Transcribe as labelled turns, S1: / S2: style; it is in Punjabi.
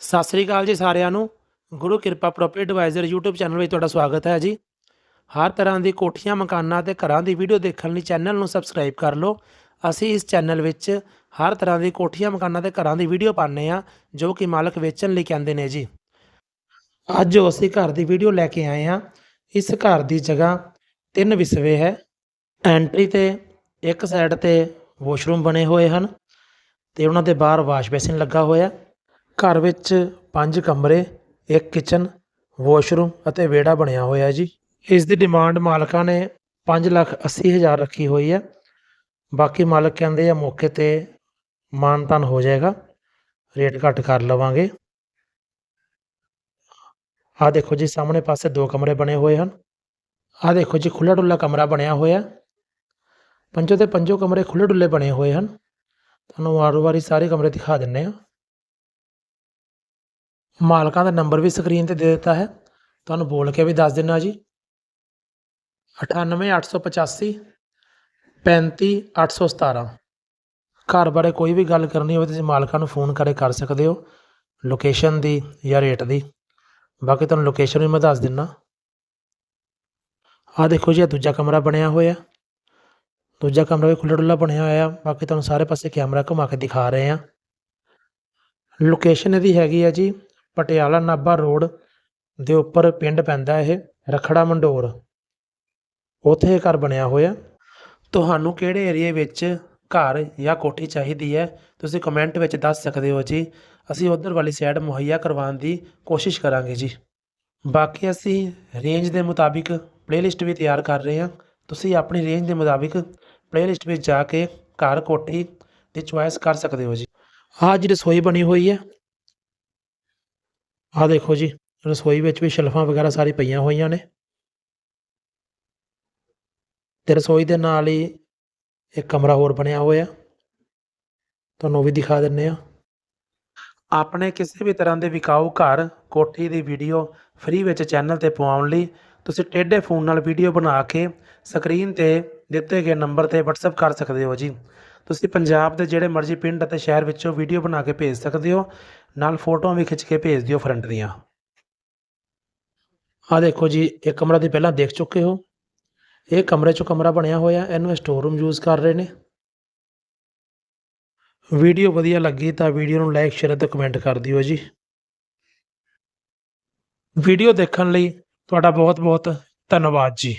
S1: ਸਤਿ ਸ੍ਰੀ ਅਕਾਲ ਜੀ ਸਾਰਿਆਂ ਨੂੰ। ਗੁਰੂ ਕਿਰਪਾ ਪ੍ਰੋਪਰਟੀ ਐਡਵਾਈਜ਼ਰ YouTube ਚੈਨਲ ਵਿੱਚ ਤੁਹਾਡਾ ਸਵਾਗਤ ਹੈ ਜੀ। ਹਰ ਤਰ੍ਹਾਂ ਦੀ ਕੋਠੀਆਂ, ਮਕਾਨਾਂ ਤੇ ਘਰਾਂ ਦੀ ਵੀਡੀਓ ਦੇਖਣ ਲਈ ਚੈਨਲ ਨੂੰ ਸਬਸਕ੍ਰਾਈਬ ਕਰ ਲਓ। ਅਸੀਂ ਇਸ ਚੈਨਲ ਵਿੱਚ ਹਰ ਤਰ੍ਹਾਂ ਦੀ ਕੋਠੀਆਂ, ਮਕਾਨਾਂ ਤੇ ਘਰਾਂ ਦੀ ਵੀਡੀਓ ਪਾਉਂਦੇ ਆ ਜੋ ਕਿ ਮਾਲਕ ਵੇਚਣ ਲਈ ਕਹਿੰਦੇ ਨੇ ਜੀ। ਅੱਜ ਜੋ ਅਸੀਂ ਘਰ ਦੀ ਵੀਡੀਓ ਲੈ ਕੇ ਆਏ ਆ ਇਸ ਘਰ ਦੀ ਜਗ੍ਹਾ ਤਿੰਨ ਵਿਸਵੇ ਹੈ। ਐਂਟਰੀ ਤੇ ਇੱਕ ਸਾਈਡ ਤੇ ਵਾਸ਼ਰੂਮ ਬਣੇ ਹੋਏ ਹਨ ਤੇ ਉਹਨਾਂ ਦੇ ਬਾਹਰ ਵਾਸ਼ ਬੇਸਿਨ ਲੱਗਾ ਹੋਇਆ। ਘਰ ਵਿੱਚ ਪੰਜ ਕਮਰੇ, ਇੱਕ ਕਿਚਨ ਵਾਸ਼ਰੂਮ ਅਤੇ ਵਿਹੜਾ ਬਣਿਆ ਹੋਇਆ ਜੀ। ਇਸ ਦੀ ਡਿਮਾਂਡ ਮਾਲਕਾਂ ਨੇ 5 ਲੱਖ 80 ਹਜ਼ਾਰ ਰੱਖੀ ਹੋਈ ਹੈ। ਬਾਕੀ ਮਾਲਕ ਕਹਿੰਦੇ ਆ ਮੌਕੇ ਤੇ ਮਾਨਤਾਨ ਹੋ ਜਾਏਗਾ। ਰੇਟ ਘੱਟ ਕਰ ਲਵਾਂਗੇ। ਆਹ ਦੇਖੋ ਜੀ, ਸਾਹਮਣੇ ਪਾਸੇ ਦੋ ਕਮਰੇ ਬਣੇ ਹੋਏ ਹਨ। ਆਹ ਦੇਖੋ ਜੀ ਖੁੱਲਾ ਡੁੱਲਾ ਕਮਰਾ ਬਣਿਆ ਹੋਇਆ। ਪੰਜੋ ਤੇ ਪੰਜੋ ਕਮਰੇ ਖੁੱਲੇ ਡੁੱਲੇ ਬਣੇ ਹੋਏ ਹਨ। ਤੁਹਾਨੂੰ ਵਾਰ ਵਾਰੀ ਸਾਰੇ ਕਮਰੇ ਦਿਖਾ ਦਿੰਨੇ ਆ ਮਾਲਕਾਂ ਦਾ ਨੰਬਰ ਵੀ ਸਕਰੀਨ ਤੇ ਦੇ ਦਿੱਤਾ ਹੈ। ਤੁਹਾਨੂੰ ਬੋਲ ਕੇ ਵੀ ਦੱਸ ਦਿੰਨਾ ਜੀ। 98885 35817 ਘਰ ਬਾਰੇ ਕੋਈ ਵੀ ਗੱਲ ਕਰਨੀ ਹੋਵੇ, ਤੁਸੀਂ ਮਾਲਕਾਂ ਨੂੰ ਫੋਨ ਕਰੇ ਕਰ ਸਕਦੇ ਹੋ। ਲੋਕੇਸ਼ਨ ਦੀ ਜਾਂ ਰੇਟ ਦੀ। ਬਾਕੀ ਤੁਹਾਨੂੰ ਲੋਕੇਸ਼ਨ ਵੀ ਮੈਂ ਦੱਸ ਦਿੰਨਾ। ਆਹ ਦੇਖੋ ਜੀ, ਇਹ ਦੂਜਾ ਕਮਰਾ ਬਣਿਆ ਹੋਇਆ। ਦੂਜਾ ਕਮਰਾ ਵੀ ਖੁੱਲ੍ਹਾ ਡੁੱਲਾ ਬਣਿਆ ਹੋਇਆ। ਬਾਕੀ ਤੁਹਾਨੂੰ ਸਾਰੇ ਪਾਸੇ ਕੈਮਰਾ ਘੁਮਾ ਕੇ ਦਿਖਾ ਰਹੇ ਹਾਂ। ਲੋਕੇਸ਼ਨ ਇਹਦੀ ਹੈਗੀ ਆ ਜੀ। ਪਟਿਆਲਾ ਨਾਭਾ ਰੋਡ ਦੇ ਉੱਪਰ ਪਿੰਡ ਪੈਂਦਾ ਇਹ, ਰਖੜਾ ਮੰਡੋਰ। ਉੱਥੇ ਇਹ ਘਰ ਬਣਿਆ ਹੋਇਆ। ਤੁਹਾਨੂੰ ਕਿਹੜੇ ਏਰੀਏ ਵਿੱਚ ਘਰ ਜਾਂ ਕੋਠੀ ਚਾਹੀਦੀ ਹੈ, ਤੁਸੀਂ ਕਮੈਂਟ ਵਿੱਚ ਦੱਸ ਸਕਦੇ ਹੋ ਜੀ। ਅਸੀਂ ਉਧਰ ਵਾਲੀ ਸਾਈਡ ਮੁਹੱਈਆ ਕਰਵਾਉਣ ਦੀ ਕੋਸ਼ਿਸ਼ ਕਰਾਂਗੇ ਜੀ। ਬਾਕੀ ਅਸੀਂ ਰੇਂਜ ਦੇ ਮੁਤਾਬਿਕ ਪਲੇਲਿਸਟ ਵੀ ਤਿਆਰ ਕਰ ਰਹੇ ਹਾਂ। ਤੁਸੀਂ ਆਪਣੀ ਰੇਂਜ ਦੇ ਮੁਤਾਬਿਕ ਪਲੇਲਿਸਟ ਵਿੱਚ ਜਾ ਕੇ ਘਰ ਕੋਠੀ ਦੀ ਚੁਆਇਸ ਕਰ ਸਕਦੇ ਹੋ ਜੀ। ਆਹ ਜੀ ਰਸੋਈ ਬਣੀ ਹੋਈ ਹੈ। ਆਹ ਦੇਖੋ ਜੀ, ਰਸੋਈ ਵਿੱਚ ਵੀ ਸ਼ੈਲਫਾਂ ਵਗੈਰਾ ਸਾਰੀ ਪਈਆਂ ਹੋਈਆਂ ਨੇ। ਤੇ ਰਸੋਈ ਦੇ ਨਾਲ ਹੀ ਇੱਕ ਕਮਰਾ ਹੋਰ ਬਣਿਆ ਹੋਇਆ। ਤੁਹਾਨੂੰ ਉਹ ਵੀ ਦਿਖਾ ਦਿੰਨੇ ਆ। ਆਪਣੇ ਕਿਸੇ ਵੀ ਤਰ੍ਹਾਂ ਦੇ ਵਿਕਾਊ ਘਰ, ਕੋਠੀ ਦੀ ਵੀਡੀਓ ਫ੍ਰੀ ਵਿੱਚ ਚੈਨਲ ਤੇ ਪਵਾਉਣ ਲਈ ਤੁਸੀਂ ਟੇਢੇ ਫੋਨ ਨਾਲ ਵੀਡੀਓ ਬਣਾ ਕੇ ਸਕਰੀਨ ਤੇ ਦਿੱਤੇ ਗਏ ਨੰਬਰ ਤੇ WhatsApp ਕਰ ਸਕਦੇ ਹੋ ਜੀ। ਤੁਸੀਂ ਪੰਜਾਬ ਦੇ ਜਿਹੜੇ ਮਰਜ਼ੀ ਪਿੰਡ ਅਤੇ ਸ਼ਹਿਰ ਵਿੱਚੋਂ ਵੀਡੀਓ ਬਣਾ ਕੇ ਭੇਜ ਸਕਦੇ ਹੋ। ਨਾਲ ਫੋਟੋਆਂ ਵੀ ਖਿੱਚ ਕੇ ਭੇਜ ਦਿਓ ਫਰੰਟ ਦੀਆਂ। ਆ ਦੇਖੋ ਜੀ, ਇਹ ਕਮਰਾ ਦੀ ਪਹਿਲਾਂ ਦੇਖ ਚੁੱਕੇ ਹੋ। ਇਹ ਕਮਰੇ ਚੋਂ ਕਮਰਾ ਬਣਿਆ ਹੋਇਆ, ਇਹਨੂੰ ਸਟੋਰ ਰੂਮ ਯੂਜ਼ ਕਰ ਰਹੇ ਨੇ। ਵੀਡੀਓ ਵਧੀਆ ਲੱਗੀ ਤਾਂ ਵੀਡੀਓ ਨੂੰ ਲਾਈਕ ਸ਼ੇਅਰ ਅਤੇ ਕਮੈਂਟ ਕਰ ਦਿਓ ਜੀ। ਵੀਡੀਓ ਦੇਖਣ ਲਈ ਤੁਹਾਡਾ ਬਹੁਤ ਬਹੁਤ ਧੰਨਵਾਦ ਜੀ।